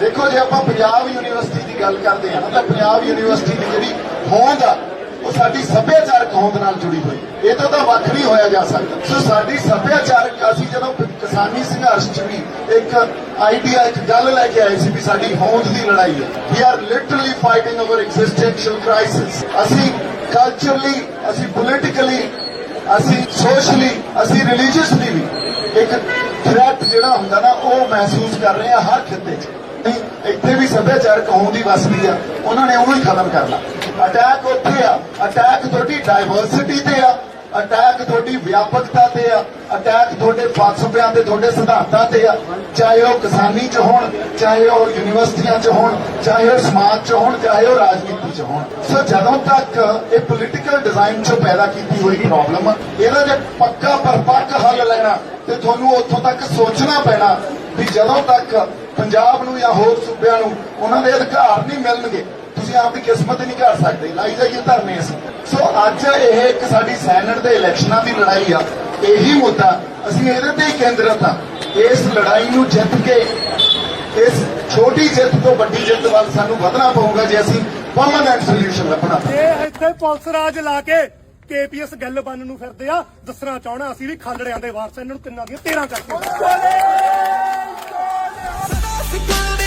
ਦੇਖੋ ਜੇ ਆਪਾਂ ਪੰਜਾਬ ਯੂਨੀਵਰਸਿਟੀ ਦੀ ਗੱਲ ਕਰਦੇ ਹਾਂ ਤਾਂ ਪੰਜਾਬ ਯੂਨੀਵਰਸਿਟੀ ਦੀ ਜਿਹੜੀ ਹੋਂਦ ਆ, ਉਹ ਸਾਡੀ ਸੱਭਿਆਚਾਰਕ ਹੋਂਦ ਨਾਲ ਜੁੜੀ ਹੋਈ ਇਹ ਤੋਂ ਤਾਂ ਵੱਖ ਨਹੀਂ ਹੋਇਆ ਜਾ ਸਕਦਾ। ਸੋ ਸਾਡੀ ਸੱਭਿਆਚਾਰਕ, ਅਸੀਂ ਜਦੋਂ ਕਿਸਾਨੀ ਸੰਘਰਸ਼ ਚ ਵੀ ਇੱਕ ਆਈਡੀਆ ਇੱਕ ਗੱਲ ਲੈ ਕੇ ਆਏ ਸੀ ਵੀ ਸਾਡੀ ਹੋਂਦ ਦੀ ਲੜਾਈ ਹੈ। We are literally fighting over existential crisis ਅਸੀਂ ਕਲਚਰਲੀ ਅਸੀਂ ਪੋਲੀਟੀਕਲੀ ਅਸੀਂ ਸੋਸ਼ਲੀ ਅਸੀਂ ਰਿਲੀਜੀਅਸਲੀ ਵੀ ਇੱਕ ਥ੍ਰੈਟ ਜਿਹੜਾ ਹੁੰਦਾ ਨਾ, ਉਹ ਮਹਿਸੂਸ ਕਰ ਰਹੇ ਆ ਹਰ ਖਿੱਤੇ 'ਚ। ਨਹੀਂ, ਇੱਥੇ ਵੀ ਸੱਭਿਆਚਾਰਕ ਹੋਂਦ ਦੀ ਵਸਦੀ ਆ। ਉਹਨਾਂ ਨੇ ਉਹਨੂੰ ਹੀ ਖਤਮ ਕਰਨਾ ਅਟੈਕ ਉੱਥੇ ਆ। ਅਟੈਕ ਤੁਹਾਡੀ ਡਾਈਵਰਸਿਟੀ ਤੇ ਆ। ਅਟੈਕ ਤੁਹਾਡੀ ਵਿਆਪਕਤਾ ਤੇ ਆ। ਅਟੈਕ ਤੁਹਾਡੇ ਫਲਸਫਿਆਂ ਤੇ, ਤੁਹਾਡੇ ਸਿਧਾਂਤਾਂ ਤੇ ਆ। ਚਾਹੇ ਉਹ ਕਿਸਾਨੀ ਚ ਹੋਣ, ਚਾਹੇ ਉਹ ਯੂਨੀਵਰਸਿਟੀਆਂ ਚ ਹੋਣ, ਚਾਹੇ ਉਹ ਸਮਾਜ ਚ ਹੋਣ, ਚਾਹੇ ਉਹ ਰਾਜਨੀਤੀ ਚ ਹੋਣ। ਸੋ ਜਦੋਂ ਤੱਕ ਇਹ ਪੋਲੀਟੀਕਲ ਡਿਜ਼ਾਈਨ ਚ ਪੈਦਾ ਕੀਤੀ ਹੋਈ ਪ੍ਰੋਬਲਮ ਇਹਦਾ ਜੇ ਪੱਕਾ ਪਰਪੱਕ ਹੱਲ ਲੈਣਾ, ਤੇ ਤੁਹਾਨੂੰ ਉੱਥੋਂ ਤੱਕ ਸੋਚਣਾ ਪੈਣਾ ਵੀ ਜਦੋਂ ਤੱਕ ਪੰਜਾਬ ਨੂੰ ਜਾਂ ਹੋਰ ਸੂਬਿਆਂ ਨੂੰ ਉਹਨਾਂ ਦੇ ਅਧਿਕਾਰ ਨਹੀਂ ਮਿਲਣਗੇ। ਤੁਸੀਂ ਆਪਣੀ ਕਿਸਮਤ ਹੀ ਨਹੀਂ ਘੜ ਸਕਦੇ। ਲਾਈ ਜਾਈਏ ਧਰਨੇ ਅਸੀਂ। ਸੋ ਅੱਜ ਇਹ ਇੱਕ ਸਾਡੀ ਸੈਨੇਟ ਦੇ ਇਲੈਕਸ਼ਨਾਂ ਦੀ ਲੜਾਈ ਆ। ਇਹੀ ਮੁੱਦਾ ਅਸੀਂ ਇਹਦੇ ਤੇ ਹੀ ਕੇਂਦਰਿਤ ਆ। ਇਸ ਲੜਾਈ ਨੂੰ ਜਿੱਤ ਕੇ, ਇਸ ਛੋਟੀ ਜਿੱਤ ਤੋਂ ਵੱਡੀ ਜਿੱਤ ਵੱਲ ਸਾਨੂੰ ਵਧਣਾ ਪਊਗਾ ਜੇ ਅਸੀਂ ਪਰਮਾਨੈਂਟ ਸੋਲੂਸ਼ਨ ਲੱਭਣਾ ਇਹ ਇੱਥੇ ਪੁਲਿਸ ਰਾਜ ਲਾ ਕੇ ਕੇਪੀਐਸ ਗੱਲ ਬੰਨ ਨੂੰ ਫਿਰਦੇ ਆ। ਦੱਸਣਾ ਚਾਹਣਾ ਅਸੀਂ ਵੀ ਖਾਲੜਿਆਂ ਦੇ ਵਾਰਸ ਇਹਨਾਂ ਨੂੰ ਤਿੰਨਾਂ ਦੀਆਂ 13 ਕਰਕੇ।